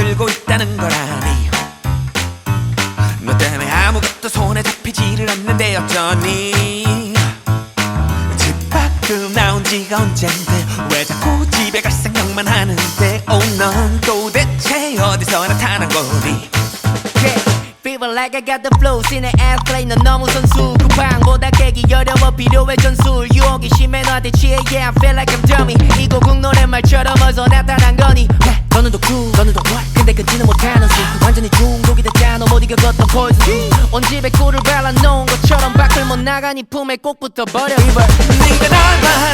들고 있다는 거라니. 너 때문에 아무것도 손에 잡히지를 않는데 어쩌니. 집 밖으로 나온 지가 언젠데 왜 자꾸 집에 갈 생각만 하는데. 오넌 도대체 어디서 나타난 거니. Fever like I got the flow. 신의 ass play 넌 너무 선수. 쿠팡보다 깨기 어려워. 필요해 전술. 유혹이 심해 너한테 취해. Yeah I feel like I'm dummy. 이 곡은 노랫말처럼 yeah. 너는 독 what 근데 끊지는 못하는 수. 완전히 중독이 됐잖아. 못 이겨갔던 poison. 온 집에 꿀을 발라놓은 것처럼 밖을 못 나가니 품에 꼭 붙어 버려. Fever 네가 날 눈이